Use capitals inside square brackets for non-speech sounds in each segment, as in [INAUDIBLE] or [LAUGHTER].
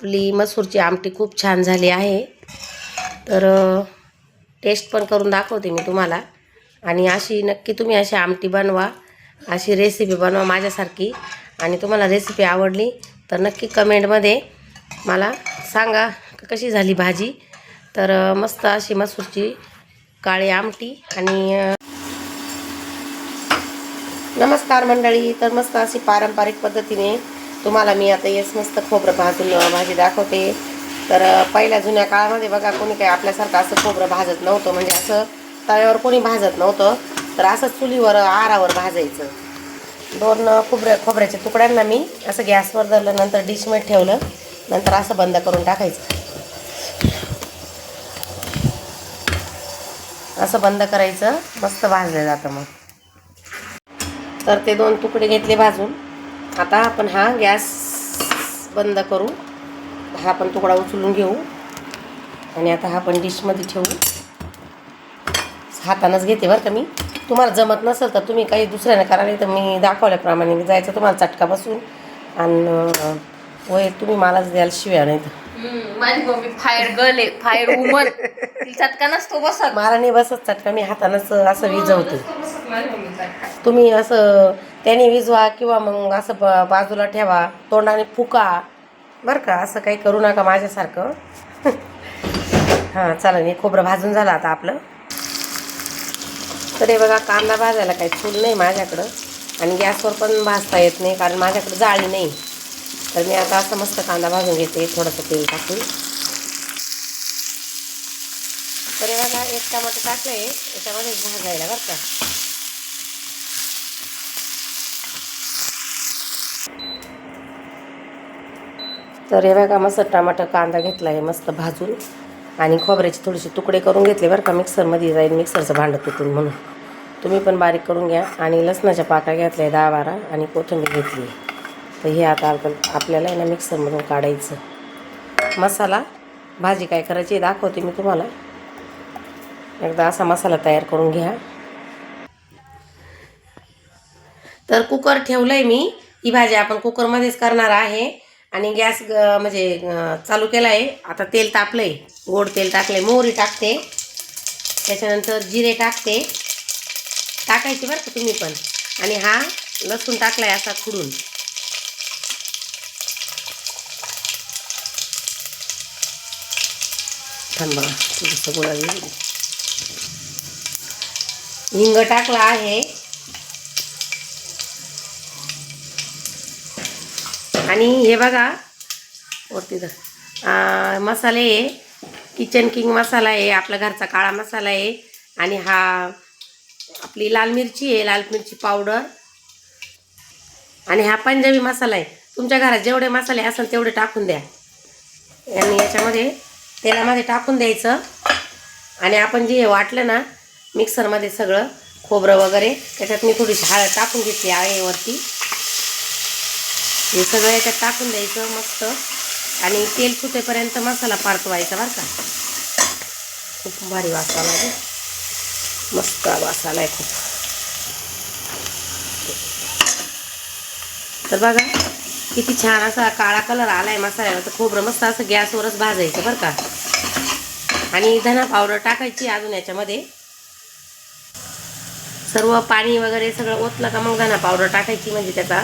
आपली मसूरची आमटी खूप छान झाली आहे. तर टेस्ट पण करून दाखवते मी तुम्हाला. आणि अशी नक्की तुम्ही अशी आमटी बनवा अशी रेसिपी बनवा माझ्यासारखी. आणि तुम्हाला रेसिपी आवडली तर नक्की कमेंटमध्ये मला सांगा कशी झाली भाजी. तर मस्त अशी मसूरची काळी आमटी आणि नमस्कार मंडळी. तर मस्त अशी पारंपरिक पद्धतीने तुम्हाला मी आता येस मस्त खोबरं भाजून भाजी दाखवते. तर पहिल्या जुन्या काळामध्ये बघा कोणी काही आपल्यासारखं असं खोबरं भाजत नव्हतं. म्हणजे असं तव्यावर कोणी भाजत नव्हतं. तर असं चुलीवर आरावर भाजायचं. दोन खोबऱ्या खोबऱ्याच्या तुकड्यांना मी असं गॅसवर धरलं नंतर डिशमध्ये ठेवलं. नंतर असं बंद करून टाकायचं. असं बंद करायचं. मस्त भाजलं जातं मग. तर ते दोन तुकडे घेतले भाजून. आता आपण हा गॅस बंद करू. हा पण तुकडा उचलून घेऊ. आणि आता हा पण डिशमध्ये ठेवू. हातानंच घेते बरं का मी. तुम्हाला जमत नसेल तर तुम्ही काही दुसऱ्याने करा नाही तर मी दाखवल्याप्रमाणे मी जायचं तुम्हाला चटका बसून. आणि वय तुम्ही मलाच द्याल शिव्या नाही तर. हम्म, माझी मम्मी फायर गर्ल आहे फायर वुमन. तिला चटका नसतो बसत. मला नाही बसत चटका मी हातानंच असं विजवते माझी मम्मी चटका. तुम्ही असं त्याने विजवा किंवा मग असं ब- बाजूला ठेवा तोंडाने फुका. बरं का असं काही करू नका माझ्यासारखं. [LAUGHS] हां चला हे खोबरं भाजून झालं आता आपलं. तर हे बघा कांदा भाजायला काही चूल नाही माझ्याकडं. आणि गॅसवर पण भाजता येत नाही कारण माझ्याकडं जाळी नाही. तर मी आता असं मस्त कांदा भाजून घेते थोडंसं तेल टाकून. तर हे बघा एक टमाटर टाकलं आहे याच्यामध्ये भाजायला बरं का. तर हे बघा मस्त टमाटर कांदा घेतला आहे मस्त भाजून. आणि खोबऱ्याचे थोडेसे तुकडे करून घेतले बरं का मिक्सरमध्ये जाईल मिक्सरचं भांडं तुटून म्हणून. तुम्ही पण बारीक करून घ्या. आणि लसणाच्या पाकळ्या घेतल्या आहे दहा बारा आणि कोथिंबीर घेतली. तर हे आता आपण आपल्याला आहे ना मिक्सरमधून काढायचं. मसाला भाजी काय करायची दाखवते मी तुम्हाला. एकदा असा मसाला तयार करून घ्या. तर कुकर ठेवलं आहे मी. ही भाजी आपण कुकरमध्येच करणार आहे. आणि गॅस ग- म्हणजे चालू केला आहे आता तेल तापलं आहे गोड तेल टाकलं आहे मोहरी टाकते. त्याच्यानंतर जिरे टाकते. टाकायचे बरं का तुम्ही पण. आणि हा लसूण टाकला आहे असा खुडून. थांबा थोडंसं गोळा हिंग टाकला आहे. आणि हे बघा वरती धर. मसाले आहे. किचन किंग मसाला आहे आपला घरचा काळा मसाला आहे. आणि हा आपली लाल मिरची आहे लाल मिरची पावडर. आणि हा पंजाबी मसाला आहे. तुमच्या घरात जेवढे मसाले असेल तेवढे टाकून द्या. आणि याच्यामध्ये तेलामध्ये टाकून द्यायचं. आणि आपण जे हे वाटलं ना मिक्सरमध्ये सगळं खोबरं वगैरे त्याच्यात मी थोडीशी हळद टाकून घेतली आहे वरती. हे सगळं याच्यात टाकून द्यायचं मस्त. आणि तेल सुटेपर्यंत मसाला पारतवायचा बरं का. खूप भारी वास आला मस्त वास आलाय खूप. तर बघा किती छान असा काळा कलर आलाय मसाल्याला तर खोबरं मस्त असं गॅसवरच भाजायचं बरं का. आणि धना पावडर टाकायची अजून याच्यामध्ये. सर्व पाणी वगैरे सगळं ओतलं का मग धना पावडर टाकायची म्हणजे त्याचा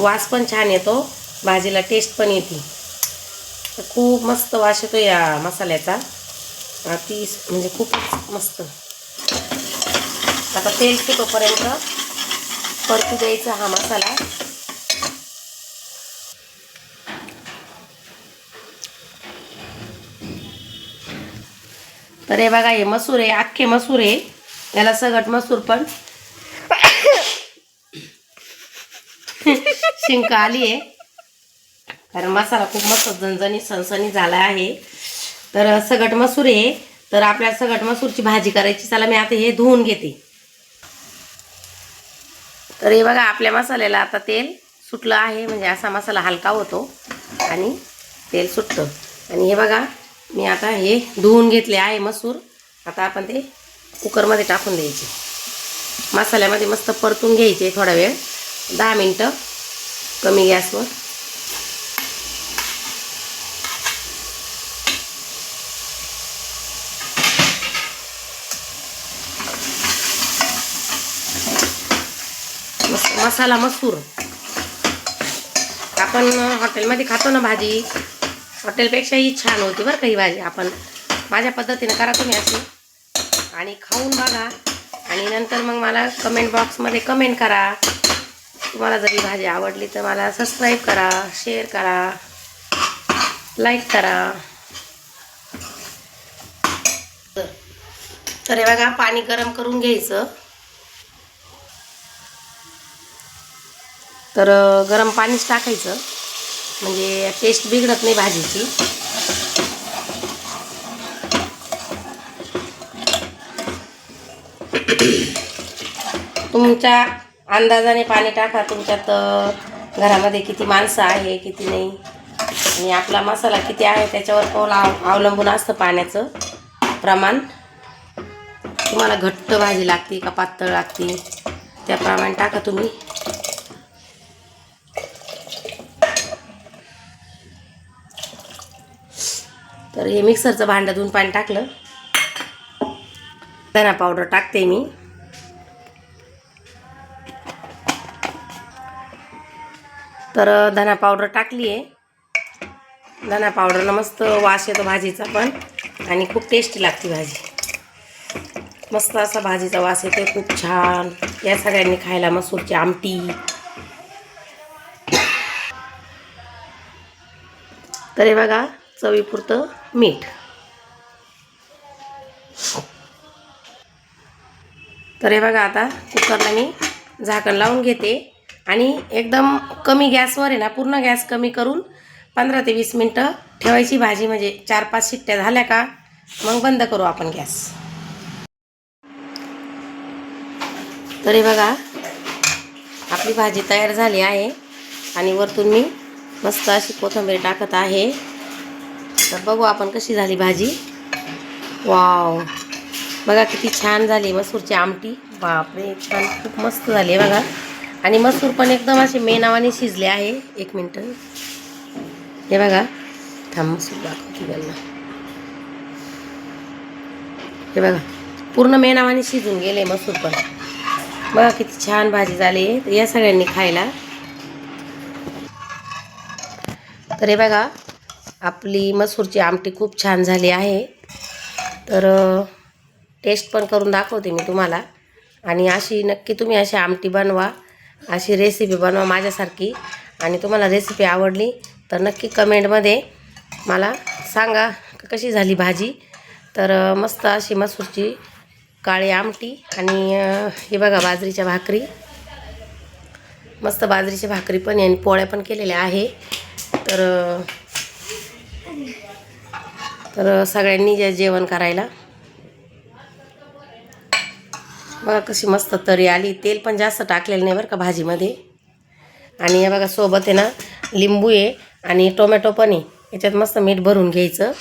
वास पण छान येतो. भाजीला टेस्ट पण येते. तर खूप मस्त वास येतो या मसाल्याचा. ती म्हणजे खूपच मस्त. आता तेल सुटोपर्यंत परतू द्यायचा हा मसाला. तर हे बघा हे मसूर आहे अख्खे मसूर आहे. याला सगट मसूर पण शिंक आली आहे. कारण मसाला खूप मस्त झणझणी सणसणी झाला आहे. तर सगट मसूर आहे. तर आपल्या सगट मसूरची भाजी करायची. चला मी आता हे धुवून घेते. तर हे बघा आपल्या मसाल्याला आता तेल सुटलं आहे. म्हणजे असा मसाला हलका होतो. आणि तेल सुटतं. आणि हे बघा मी आता हे धुवून घेतले आहे मसूर. आता आपण ते कुकरमध्ये टाकून द्यायचे. मसाल्यामध्ये मस्त परतून घ्यायचे थोडा वेळ. दहा मिनटं. कमी गॅसवर. मसाला मसूर. आपण हॉटेलमध्ये खातो ना भाजी हॉटेलपेक्षा ही छान होती बरं का ही भाजी. आपण माझ्या पद्धतीने करा तुम्ही अशी. आणि खाऊन बघा. आणि नंतर मग मला कमेंट बॉक्समध्ये कमेंट करा. तुम्हाला जरी भाजी आवडली तर मला सबस्क्राईब करा शेअर करा लाईक करा. तर हे बघा पाणी गरम करून घ्यायचं. तर गरम पाणीच टाकायचं. म्हणजे टेस्ट बिघडत नाही भाजीची. तुमच्या अंदाजाने पाणी टाका. तुमच्यात घरामध्ये किती माणसं आहे किती नाही. आणि आपला मसाला किती आहे त्याच्यावर पण अवलंबून असतं पाण्याचं प्रमाण. तुम्हाला घट्ट भाजी लागते का पातळ लागते त्याप्रमाणे टाका तुम्ही. तर हे मिक्सरचं भांडं धुवून पाणी टाकलं. धना पावडर टाकते मी. तर धना पावडर टाकली आहे धना पावडरनं मस्त वास येतो भाजीचा पण. आणि खूप टेस्टी लागते भाजी. मस्त असा भाजीचा वास येतो खूप छान. या सगळ्यांनी खायला मसूरची आमटी. तर हे बघा चवीपुरतं मीठ. तर हे बघा आता कुकरला मी झाकण लावून घेते. आणि एकदम कमी गॅसवर आहे ना पूर्ण गॅस कमी करून पंधरा ते वीस मिनटं ठेवायची भाजी म्हणजे चार पाच शिट्ट्या झाल्या का मग बंद करू आपण गॅस. तरी बघा आपली भाजी तयार झाली आहे आणि वरतून मी मस्त अशी कोथिंबीर टाकत आहे. तर बघू आपण कशी झाली भाजी. वाव! बघा किती छान झाली मसूरची आमटी. बापरे छान खूप मस्त झाली आहे बघा. आणि मसूर पण एकदम असे मेनावाने शिजले आहे. एक मिनटं. हे बघा. थांब मसूर दाखवते त्यांना. हे बघा. पूर्ण मेनावाने शिजून गेले मसूर पण. बघा किती छान भाजी झाली. आहे या सगळ्यांनी खायला. तर हे बघा आपली मसूरची आमटी खूप छान झाली आहे. तर टेस्ट पण करून दाखवते मी तुम्हाला. आणि अशी नक्की तुम्ही अशी आमटी बनवा. अशी रेसिपी बनवा माझ्यासारखी. आणि तुम्हाला रेसिपी आवडली तर नक्की कमेंटमध्ये मला सांगा कशी झाली भाजी. तर मस्त अशी मसूरची काळी आमटी आणि हे बघा बाजरीच्या भाकरी. मस्त बाजरीची भाकरी पण आणि पोळ्या पण केलेल्या आहे. तर तर सगळ्यांनी जे जेवण करायला बघा कशी मस्त तरी आली. तेल पण जास्त टाकलेलं नाही बरं का भाजीमध्ये. आणि या बघा सोबत आहे ना लिंबू आहे आणि टोमॅटो पण आहे. याच्यात मस्त मीठ भरून घ्यायचं.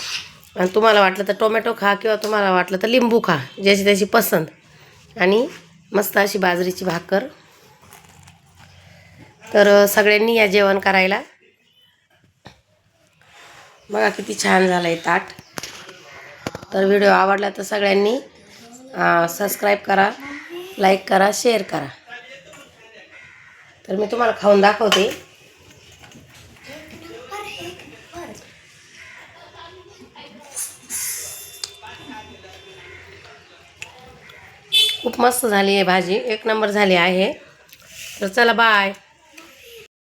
आणि तुम्हाला वाटलं तर टोमॅटो खा किंवा तुम्हाला वाटलं तर लिंबू खा ज्याची त्याची पसंत. आणि मस्त अशी बाजरीची भाकर. तर सगळ्यांनी या जेवण करायला. बघा किती छान झालं आहे ताट. तर व्हिडिओ आवडला तर सगळ्यांनी सबस्क्राईब करा लाईक करा शेअर करा. तर मी तुम्हाला खाऊन दाखवते. खूप मस्त झाली आहे भाजी. एक नंबर झाली आहे. तर चला बाय